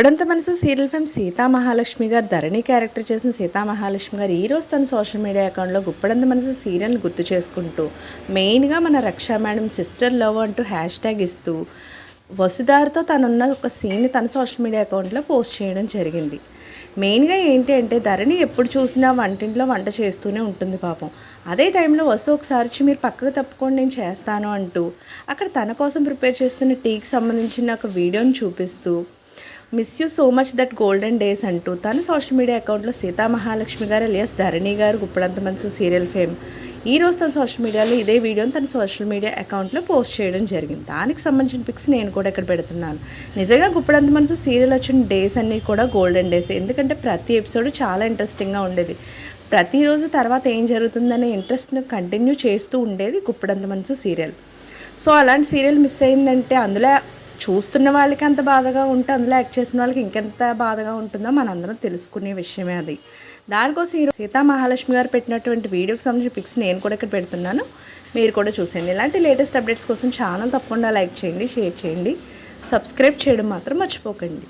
ఇప్పుడంత మనసు serial film Sita Mahalakshmi గారు ధరణి character చేసిన సీతా మహాలక్ష్మి గారు ఈరోజు తన సోషల్ మీడియా అకౌంట్లో గుప్పడంత మనసు సీరియల్ని గుర్తు చేసుకుంటూ మెయిన్గా మన రక్షా మేడం సిస్టర్ లవ్ అంటూ హ్యాష్ ట్యాగ్ ఇస్తూ వసుధారతో తనున్న ఒక సీన్ని తన సోషల్ మీడియా అకౌంట్లో పోస్ట్ చేయడం జరిగింది. మెయిన్గా ఏంటి అంటే ధరణి ఎప్పుడు చూసినా వంటింట్లో వంట చేస్తూనే ఉంటుంది పాపం. అదే టైంలో వసు ఒకసారి మీరు పక్కకు తప్పుకొని నేను చేస్తాను అంటూ అక్కడ తన కోసం ప్రిపేర్ చేస్తున్న టీకి సంబంధించిన ఒక వీడియోని చూపిస్తూ miss you so much that golden days అంటూ తన సోషల్ మీడియా అకౌంట్లో సీతా మహాలక్ష్మి గారు అలియాస్ ధరణి గారు గుప్పడంత మనసు సీరియల్ ఫేమ్ ఈ రోజు తన సోషల్ మీడియాలో ఇదే వీడియోని తన సోషల్ మీడియా అకౌంట్లో పోస్ట్ చేయడం జరిగింది. దానికి సంబంధించిన పిక్స్ నేను కూడా ఇక్కడ పెడుతున్నాను. నిజంగా గుప్పడంత మనసు సీరియల్ వచ్చిన డేస్ అన్నీ కూడా గోల్డెన్ డేస్ ఎందుకంటే ప్రతి ఎపిసోడ్ చాలా ఇంట్రెస్టింగ్గా ఉండేది. ప్రతిరోజు తర్వాత ఏం జరుగుతుందనే ఇంట్రెస్ట్ను కంటిన్యూ చేస్తూ ఉండేది గుప్పడంత మనసు సీరియల్ సో అలాంటి సీరియల్ మిస్ అయిందంటే అందులో చూస్తున్న వాళ్ళకి అంత బాధగా ఉంటే అందులో యాక్ట్ చేసిన వాళ్ళకి ఇంకెంత బాధగా ఉంటుందో మనందరం తెలుసుకునే విషయమే అది. దానికోసం ఈరోజు సీతా మహాలక్ష్మి గారు పెట్టినటువంటి వీడియోకి సంబంధించిన పిక్స్ నేను కూడా ఇక్కడ పెడుతున్నాను. మీరు కూడా చూసేయండి. ఇలాంటి లేటెస్ట్ అప్డేట్స్ కోసం ఛానల్ తప్పకుండా లైక్ చేయండి షేర్ చేయండి. సబ్స్క్రైబ్ చేయడం మాత్రం మర్చిపోకండి.